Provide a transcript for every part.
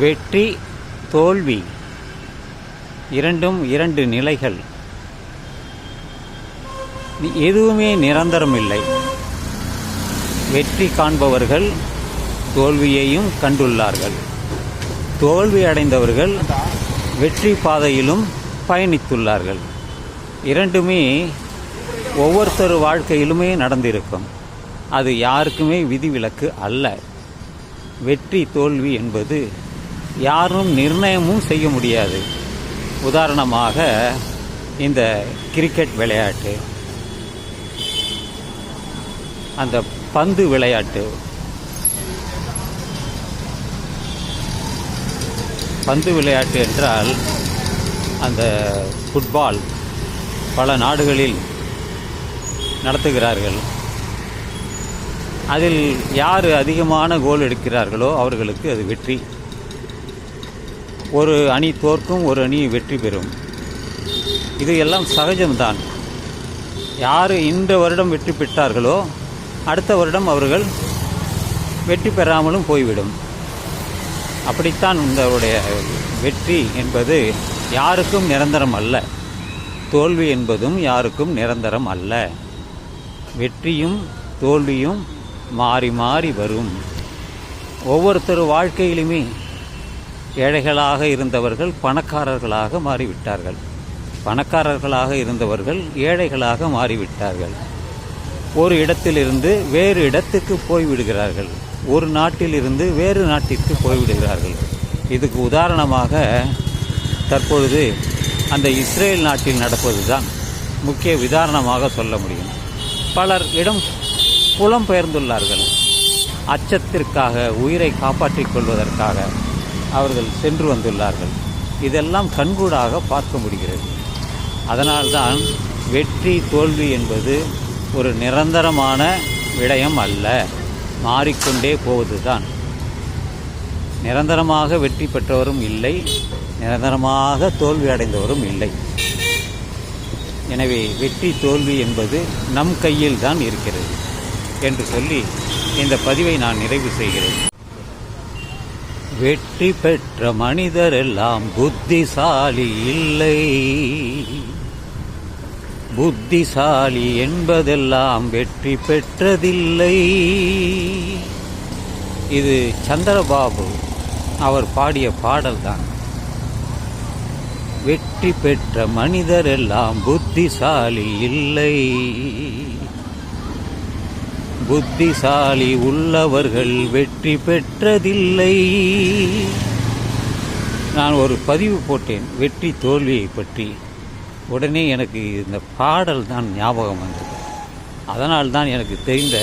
வெற்றி தோல்வி. இரண்டும் இரண்டு நிலைகள். எதுவுமே நிரந்தரம் இல்லை வெற்றி காண்பவர்கள் தோல்வியையும் கண்டுள்ளார்கள். தோல்வி அடைந்தவர்கள் வெற்றி பாதையிலும் பயணித்துள்ளார்கள். இரண்டுமே ஒவ்வொருத்தர் வாழ்க்கையிலுமே நடந்திருக்கும். அது யாருக்குமே விதிவிலக்கு அல்ல. வெற்றி தோல்வி என்பது யாரும் நிர்ணயமும் செய்ய முடியாது. உதாரணமாக இந்த கிரிக்கெட் விளையாட்டு அந்த பந்து விளையாட்டு பந்து விளையாட்டு என்றால் அந்த ஃபுட்பால் பல நாடுகளில் நடத்துகிறார்கள். அதில் யார் அதிகமான கோல் எடுக்கிறார்களோ அவர்களுக்கு அது வெற்றி. ஒரு அணி தோற்கும் ஒரு அணி வெற்றி பெறும். இது எல்லாம் சகஜம்தான். யார் இந்த வருடம் வெற்றி பெற்றார்களோ அடுத்த வருடம் அவர்கள் வெற்றி பெறாமலும் போய்விடும். அப்படித்தான் உங்களுடைய வெற்றி என்பது யாருக்கும் நிரந்தரம் அல்ல. தோல்வி என்பதும் யாருக்கும் நிரந்தரம் அல்ல. வெற்றியும் தோல்வியும் மாறி மாறி வரும். ஒவ்வொருத்தர் வாழ்க்கையிலுமே ஏழைகளாக இருந்தவர்கள் பணக்காரர்களாக மாறிவிட்டார்கள். பணக்காரர்களாக இருந்தவர்கள் ஏழைகளாக மாறிவிட்டார்கள். ஒரு இடத்திலிருந்து வேறு இடத்துக்கு போய்விடுகிறார்கள். ஒரு நாட்டிலிருந்து வேறு நாட்டிற்கு போய்விடுகிறார்கள். இதுக்கு உதாரணமாக தற்பொழுது அந்த இஸ்ரேல் நாட்டில் நடப்பதுதான் முக்கிய உதாரணமாக சொல்ல முடியும். பலர் இடம் புலம்பெயர்ந்துள்ளார்கள். அச்சத்திற்காக உயிரை காப்பாற்றிக் கொள்வதற்காக. அவர்கள் சென்று வந்துள்ளார்கள். இதெல்லாம் கண்கூடாக பார்க்க முடிகிறது. அதனால்தான் வெற்றி தோல்வி என்பது ஒரு நிரந்தரமான விடயம் அல்ல. மாறிக்கொண்டே போவதுதான். நிரந்தரமாக வெற்றி பெற்றவரும் இல்லை. நிரந்தரமாக தோல்வி அடைந்தவரும் இல்லை. எனவே வெற்றி தோல்வி என்பது நம் கையில் தான் இருக்கிறது. என்று சொல்லி இந்த பதிவை நான் நிறைவு செய்கிறேன். வெற்றி பெற்ற மனிதரெல்லாம் புத்திசாலி இல்லை. புத்திசாலி என்பதெல்லாம் வெற்றி பெற்றதில்லை. இது சந்திரபாபு அவர் பாடிய பாடல்தான். வெற்றி பெற்ற மனிதரெல்லாம் புத்திசாலி இல்லை. புத்திசாலி உள்ளவர்கள் வெற்றி பெற்றதில்லை. நான் ஒரு பதிவு போட்டேன் வெற்றி தோல்வியை பற்றி. உடனே எனக்கு இந்த பாடல் தான் ஞாபகம் வந்தது. அதனால் தான் எனக்கு தெரிந்த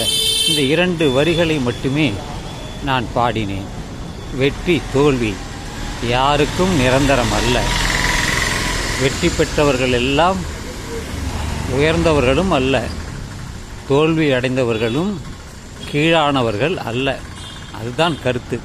இந்த இரண்டு வரிகளை மட்டுமே நான் பாடினேன். வெற்றி தோல்வி யாருக்கும் நிரந்தரம் அல்ல. வெற்றி பெற்றவர்கள் எல்லாம் உயர்ந்தவர்களும் அல்ல. தோல்வி அடைந்தவர்களும் கீழானவர்கள் அல்ல. அதுதான் கருத்து.